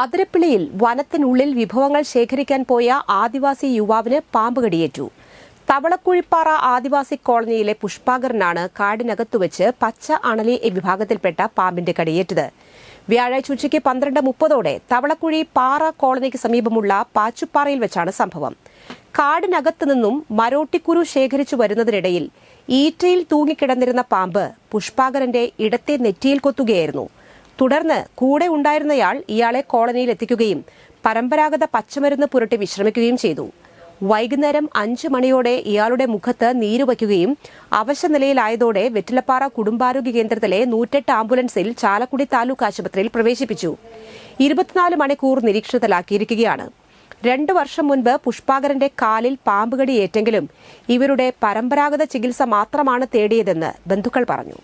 അതിരപ്പിള്ളിയിൽ വനത്തിനുള്ളിൽ വിഭവങ്ങൾ ശേഖരിക്കാൻ പോയ ആദിവാസി യുവാവിന് പാമ്പ് കടിയേറ്റു. തവളക്കുഴിപ്പാറ ആദിവാസി കോളനിയിലെ പുഷ്പാകരനാണ് കാടിനകത്തു വെച്ച് പച്ച അണലി വിഭാഗത്തിൽപ്പെട്ട പാമ്പിന്റെ കടിയേറ്റത്. വ്യാഴാഴ്ച ഉച്ചയ്ക്ക് പന്ത്രണ്ട് മുപ്പതോടെ തവളക്കുഴി പാറ കോളനിക്ക് സമീപമുള്ള പാച്ചുപ്പാറയിൽ വെച്ചാണ് സംഭവം. കാടിനകത്തു നിന്നും മരോട്ടിക്കുരു ശേഖരിച്ചു വരുന്നതിനിടയിൽ ഈറ്റയിൽ തൂങ്ങിക്കിടന്നിരുന്ന പാമ്പ് പുഷ്പാകരന്റെ ഇടത്തെ നെറ്റിയിൽ കൊത്തുകയായിരുന്നു. തുടർന്ന് കൂടെ ഉണ്ടായിരുന്നയാൾ ഇയാളെ കോളനിയിൽ എത്തിക്കുകയും പരമ്പരാഗത പച്ചമരുന്ന് പുരട്ടി വിശ്രമിക്കുകയും ചെയ്തു. വൈകുന്നേരം അഞ്ചു മണിയോടെ ഇയാളുടെ മുഖത്ത് നീരുവയ്ക്കുകയും അവശനിലയിലായതോടെ വെറ്റിലപ്പാറ കുടുംബാരോഗ്യ കേന്ദ്രത്തിലെ നൂറ്റെട്ട് ആംബുലൻസിൽ ചാലക്കുടി താലൂക്ക് ആശുപത്രിയിൽ പ്രവേശിപ്പിച്ചു. ഇരുപത്തിനാല് മണിക്കൂർ നിരീക്ഷണത്തിലാക്കിയിരിക്കുകയാണ്. രണ്ടു വർഷം മുൻപ് പുഷ്പാകരന്റെ കാലിൽ പാമ്പുകടി ഏറ്റെങ്കിലും ഇവരുടെ പരമ്പരാഗത ചികിത്സ മാത്രമാണ് തേടിയതെന്ന് ബന്ധുക്കൾ പറഞ്ഞു.